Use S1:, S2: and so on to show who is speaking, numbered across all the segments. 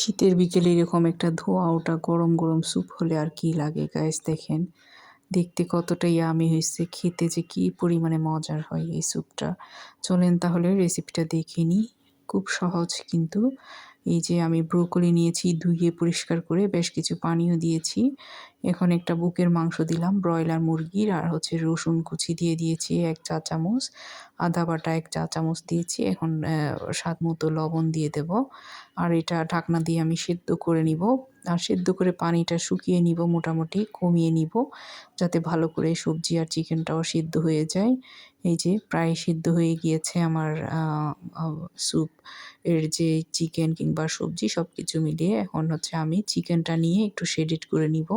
S1: শীতের বিকেলে এরকম একটা ধোয়া, ওটা গরম গরম স্যুপ হলে আর কি লাগে গাইস দেখেন। দেখতে কতটা ইয়ামি হয়েছে, খেতে যে কি পরিমাণে মজার হয় এই স্যুপটা। চলেন তাহলে রেসিপিটা দেখে নিই। খুব সহজ কিন্তু। এই যে আমি ব্রোকলি নিয়েছি ধুইয়ে পরিষ্কার করে বেশ কিছু পানিও দিয়েছি। এখন একটা বুকের মাংস দিলাম, ব্রয়লার মুরগির, আর হচ্ছে রসুন কুচি দিয়ে দিয়েছি এক চা চামচ, আদা বাটা এক চা চামচ দিয়েছি। এখন স্বাদ মতো লবণ দিয়ে দেব। আর এটা ঢাকনা দিয়ে আমি সেদ্ধ করে নিব। আর সেদ্ধ করে পানিটা শুকিয়ে নিব, মোটামুটি কমিয়ে নিব, যাতে ভালো করে সবজি আর চিকেনটাও সিদ্ধ হয়ে যায়। এই যে প্রায় সিদ্ধ হয়ে গিয়েছে আমার স্যুপ। এর যে চিকেন কিংবা সবজি সব কিছু মিলিয়ে এখন হচ্ছে আমি চিকেনটা নিয়ে একটু শেডিট করে নিব।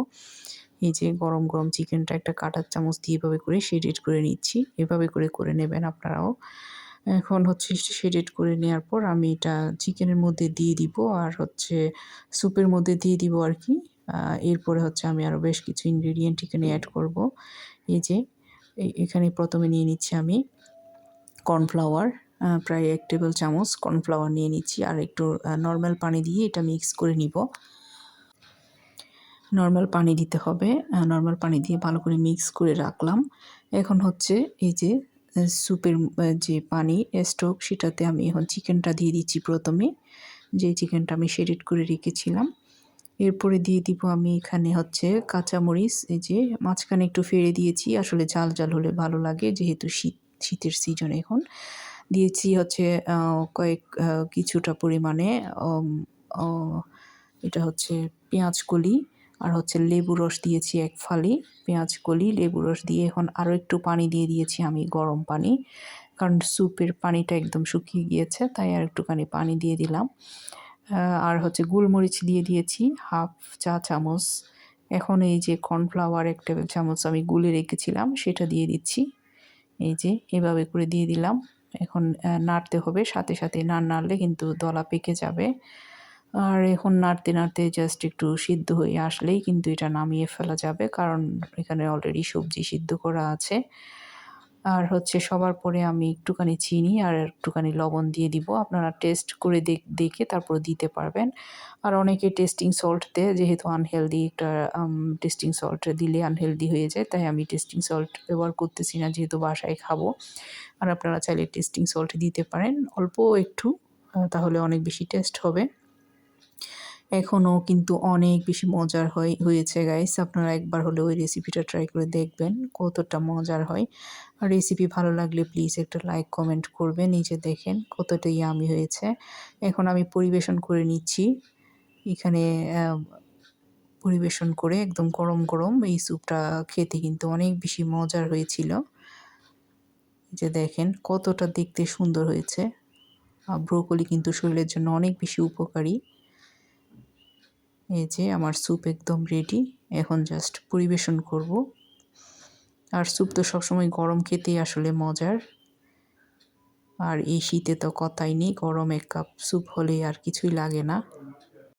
S1: এই যে গরম গরম চিকেনটা একটা কাটার চামচ দিয়ে এভাবে করে শেডিট করে নিচ্ছি। এভাবে করে করে নেবেন আপনারাও। এখন হচ্ছে শেডেড করে নেওয়ার পর আমি এটা চিকেনের মধ্যে দিয়ে দিব আর হচ্ছে স্যুপের মধ্যে দিয়ে দিব আর কি। এরপরে হচ্ছে আমি আরও বেশ কিছু ইনগ্রিডিয়েন্ট এখানে অ্যাড করব। এই যে এখানে প্রথমে নিয়ে নিচ্ছি আমি কর্নফ্লাওয়ার প্রায় এক টেবিল চামচ কর্নফ্লাওয়ার নিয়ে নিচ্ছি আর একটু নর্মাল পানি দিয়ে এটা মিক্স করে নিব। নর্মাল পানি দিতে হবে নর্মাল পানি দিয়ে ভালো করে মিক্স করে রাখলাম। এখন হচ্ছে এই যে স্যুপের যে পানি স্টক সেটাতে আমি এখন চিকেনটা দিয়ে দিচ্ছি প্রথমে। যে চিকেনটা আমি শেডিড করে রেখেছিলাম। এরপরে দিয়ে দিব আমি এখানে হচ্ছে কাঁচামরিচ, এই যে মাঝখানে একটু ফেড়ে দিয়েছি। আসলে জাল জাল হলে ভালো লাগে, যেহেতু শীত, শীতের সিজন এখন। দিয়েছি হচ্ছে কয়েক কিছুটা পরিমাণে এটা হচ্ছে পেঁয়াজ কলি আর হচ্ছে লেবু রস দিয়েছি এক ফালি, পেঁয়াজ কলি, লেবু রস দিয়ে এখন আরও একটু পানি দিয়ে দিয়েছি আমি গরম পানি। কারণ স্যুপের পানিটা একদম শুকিয়ে গিয়েছে, তাই আর একটুখানি পানি দিয়ে দিলাম। আর হচ্ছে গোলমরিচ দিয়ে দিয়েছি, হাফ চা চামচ। এখন এই যে কর্নফ্লাওয়ার এক টেবিল চামচ আমি গুলে রেখেছিলাম, সেটা দিয়ে দিচ্ছি। এই যে এভাবে করে দিয়ে দিলাম। এখন নাড়তে হবে, সাথে সাথে না নাড়লে কিন্তু দলা পেকে যাবে। আর এখন নাড়তে নাড়তে জাস্ট একটু সিদ্ধ হয়ে আসলেই কিন্তু এটা নামিয়ে ফেলা যাবে, কারণ এখানে অলরেডি সবজি সিদ্ধ করা আছে। আর হচ্ছে সবার পরে আমি একটুখানি চিনি আর একটুখানি লবণ দিয়ে দিব, আপনারা টেস্ট করে দেখে তারপর দিতে পারবেন। আর অনেকে টেস্টিং সল্ট দেয়, যেহেতু আনহেলদি একটা টেস্টিং সল্ট দিলে আনহেলদি হয়ে যায়, তাই আমি টেস্টিং সল্ট ব্যবহার করতেছি না, যেহেতু বাসায় খাব। আর আপনারা চাইলে টেস্টিং সল্ট দিতে পারেন, অল্প একটু তাহলে অনেক বেশি টেস্ট হবে। এখনও কিন্তু অনেক বেশি মজার হয়, হয়েছে গাইস আপনারা একবার হলে ওই রেসিপিটা ট্রাই করে দেখবেন, কতটা মজার হয়। আর রেসিপি ভালো লাগলে প্লিজ একটা লাইক কমেন্ট করবেন নিজে দেখেন কতটা ইয়ামি হয়েছে। এখন আমি পরিবেশন করে নিচ্ছি। এখানে পরিবেশন করে একদম গরম গরম এই স্যুপটা খেতে কিন্তু অনেক বেশি মজার হয়েছিল। যে দেখেন কতটা দেখতে সুন্দর হয়েছে। ব্রোকলি কিন্তু শরীরের জন্য অনেক বেশি উপকারী। এই যে আমার স্যুপ একদম রেডি এখন জাস্ট পরিবেশন করব। আর স্যুপ তো সবসময় গরম খেতেই আসলে মজার। আর এই শীতে তো কথাই নেই, গরম এক কাপ স্যুপ হলে আর কিছুই লাগে না।